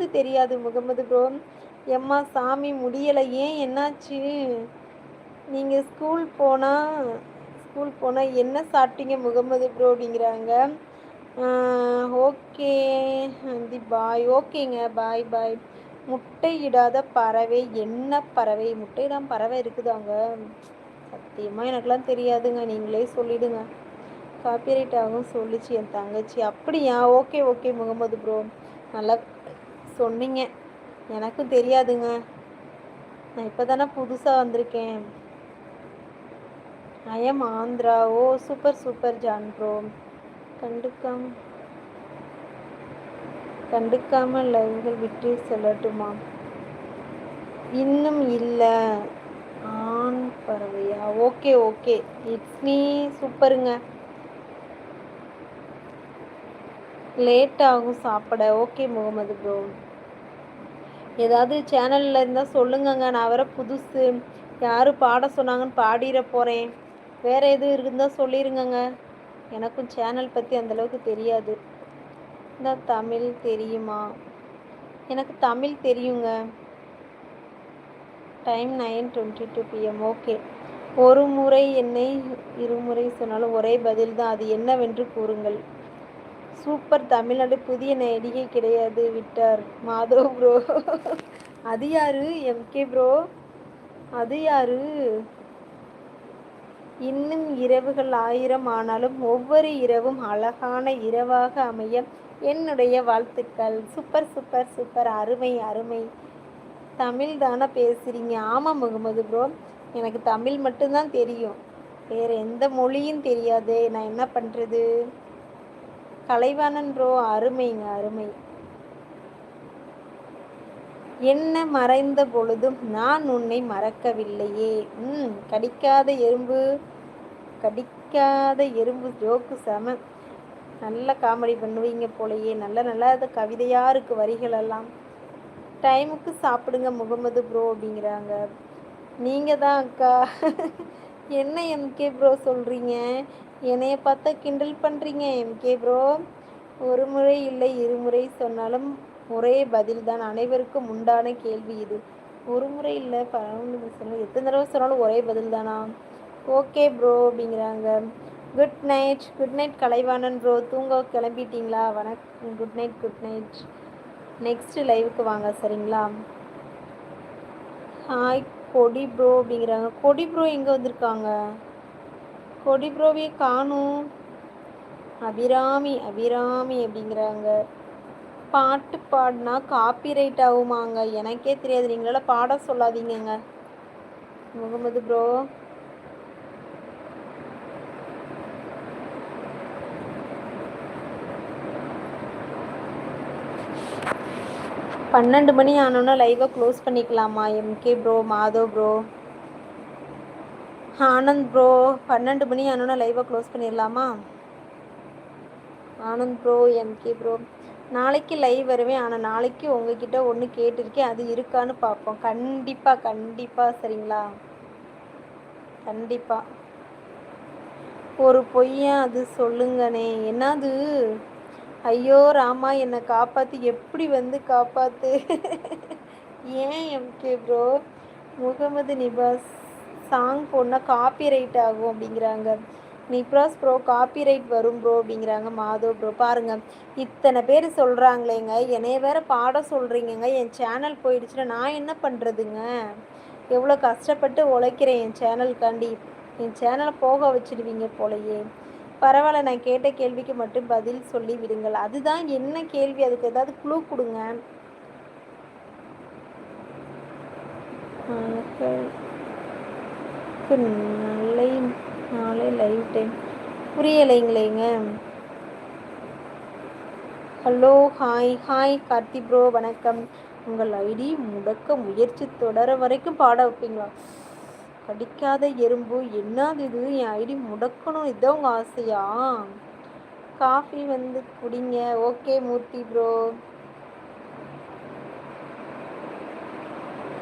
தெரியாது தெரியாது முகமது ப்ரோ எம்மா சாமி முடியலை. ஏன் என்னாச்சு? நீங்கள் ஸ்கூல் போனால் ஸ்கூல் போனால் என்ன சாப்பிட்டீங்க முகமது ப்ரோ அப்படிங்கிறாங்க. ஓகே தி பாய் ஓகேங்க பாய் பாய் முட்டையிடாத பறவை. என்ன பறவை? முட்டையிடாம பறவை இருக்குதாங்க சத்தியமாக எனக்கெல்லாம் தெரியாதுங்க. நீங்களே சொல்லிடுங்க. காப்பிரைட் ஆகும் சொல்லிச்சு என் தங்கச்சி. அப்படியா? ஓகே ஓகே முகமது ப்ரோ நல்லா சொன்னீங்க. எனக்கும் தெரியாதுங்க. நான் இப்போ தானே புதுசாக வந்திருக்கேன் I'm Andhra oh super super John bro கண்டுக்காம கண்டுக்காம லைவ்கள் விட்டு செல்லட்டுமா? இன்னும் இல்லை. ஆண் பறவையா? ஓகே ஓகே இட்ஸ் மீ சூப்பருங்க லேட் ஆகும் சாப்பிட. ஓகே முகமது ப்ரோ ஏதாவது சேனலில் இருந்தால் சொல்லுங்கங்க. நான் வர புதுசு. யார் பாட சொன்னாங்கன்னு பாடிட போகிறேன் வேறு எதுவும் இருந்தால் சொல்லிடுங்கங்க எனக்கும் சேனல் பற்றி அந்தளவுக்கு தெரியாது. இந்த தமிழ் தெரியுமா? எனக்கு தமிழ் தெரியுங்க. Time nine twenty two PM okay ஒரு முறை என்னை இருமுறை சொன்னாலும் ஒரே பதில் தான் அது என்னவென்று கூறுங்கள். சூப்பர் தமிழ்நாடு புதிய நடிகை கிடையாது விட்டார். மாதவ் ப்ரோ அது யாரு? எம்கே ப்ரோ அது யாரு? இன்னும் இரவுகள் ஆயிரம் ஆனாலும் ஒவ்வொரு இரவும் அழகான இரவாக அமைய என்னுடைய வாழ்த்துக்கள். Super super super. அருமை அருமை. தமிழ் தானே பேசுகிறீங்க ஆமாம் முகமது ப்ரோ எனக்கு தமிழ் மட்டும்தான் தெரியும். வேறு எந்த மொழியும் தெரியாது. நான் என்ன பண்ணுறது கலைவாணன் ப்ரோ அருமைங்க அருமை. என்ன மறைந்த பொழுதும் நான் உன்னை மறக்கவில்லையே. ம் கடிக்காத எறும்பு கடிக்காத எறும்பு ஜோக்கு செம. நல்ல காமெடி பண்ணுவீங்க போலயே. நல்ல நல்ல கவிதையாக இருக்குது வரிகளெல்லாம் டைமுக்கு சாப்பிடுங்க முகமது ப்ரோ அப்படிங்கிறாங்க. நீங்கள் தான் அக்கா. என்ன எம்கே ப்ரோ சொல்கிறீங்க என்னைய பார்த்தா கிண்டல் பண்ணுறீங்க எம்கே ப்ரோ ஒரு முறை இல்லை இருமுறை சொன்னாலும் ஒரே பதில் தான் அனைவருக்கும் உண்டான கேள்வி இது. ஒரு முறை இல்லை பன்னெண்டு சொன்னாலும் எத்தனை தடவை சொன்னாலும் ஒரே பதில் தானா ஓகே ப்ரோ அப்படிங்கிறாங்க. Good night good night Kalaivanan bro தூங்க கிளம்பிட்டீங்களா? வணக்கம். Good night good night next லைவுக்கு வாங்க சரிங்களா? ஹாய் கொடி ப்ரோ அப்படிங்கிறாங்க. கொடி ப்ரோ எங்கே வந்திருக்காங்க? கொடி ப்ரோவே காணும். அபிராமி அபிராமி அப்படிங்கிறாங்க. பாட்டு பாடினா காப்பிரைட் ஆகுமாங்க. எனக்கே தெரியாது. நீங்களால பாட சொல்லாதீங்கங்க. முகமது ப்ரோ பன்னெண்டு மணி ஆனோன்னா லைவை க்ளோஸ் பண்ணிக்கலாமா? MK bro Madhav bro Anand bro பன்னெண்டு மணி ஆனோன்னா லைவாக க்ளோஸ் பண்ணிடலாமா ஆனந்த் ப்ரோ எம்கே ப்ரோ நாளைக்கு லைவ் வருவேன் ஆனால் நாளைக்கு உங்ககிட்ட ஒன்று கேட்டிருக்கேன் அது இருக்கான்னு பார்ப்போம். கண்டிப்பாக கண்டிப்பாக சரிங்களா? கண்டிப்பாக ஒரு பொய்யா அது சொல்லுங்கண்ணே. என்னது? ஐயோ ராமா என்னை காப்பாற்றி எப்படி வந்து காப்பாற்று ஏன் MK bro Mohammed Nibas. Song போனால் காப்பி ரைட் ஆகும் அப்படிங்கிறாங்க. நிப்ராஸ் ப்ரோ காப்பி ரைட் வரும் ப்ரோ அப்படிங்கிறாங்க மாதவ் ப்ரோ பாருங்கள் இத்தனை பேர் சொல்கிறாங்களேங்க என்னைய வேற பாட சொல்கிறீங்கங்க என் சேனல் போயிடுச்சுன்னா நான் என்ன பண்ணுறதுங்க எவ்வளோ கஷ்டப்பட்டு உழைக்கிறேன் என் சேனலுக்காண்டி என் சேனலை போக வச்சுடுவீங்க போலையே. பரவாயில்ல நான் கேட்ட கேள்விக்கு மட்டும் பதில் சொல்லி விடுங்கள். அதுதான் என்ன கேள்வி? அதுக்கு ஏதாவது குழு கொடுங்க. நாளை நாளை live time புரியலைங்களேங்க hello hi hi Karthi bro வணக்கம். உங்கள் ஐடி முடக்க முயற்சி தொடர வரைக்கும் பாட வைப்பீங்களா? கடிக்காத எறும்பு என்னது இது? என் ஐடி முடக்கணும் இதுதான் உங்கள் ஆசையா? காஃபி வந்து குடிங்க. Okay Murthy bro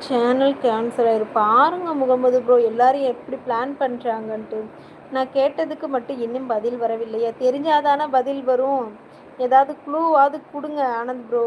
channel cancel ஆயிரும் பாருங்க முகமது ப்ரோ எல்லாரும் எப்படி பிளான் பண்ணுறாங்கன்ட்டு நான் கேட்டதுக்கு மட்டும் இன்னும் பதில் வரவில்லையா. தெரிஞ்சாதானே பதில் வரும். ஏதாவது க்ளூவாவது கொடுங்க ஆனந்த் ப்ரோ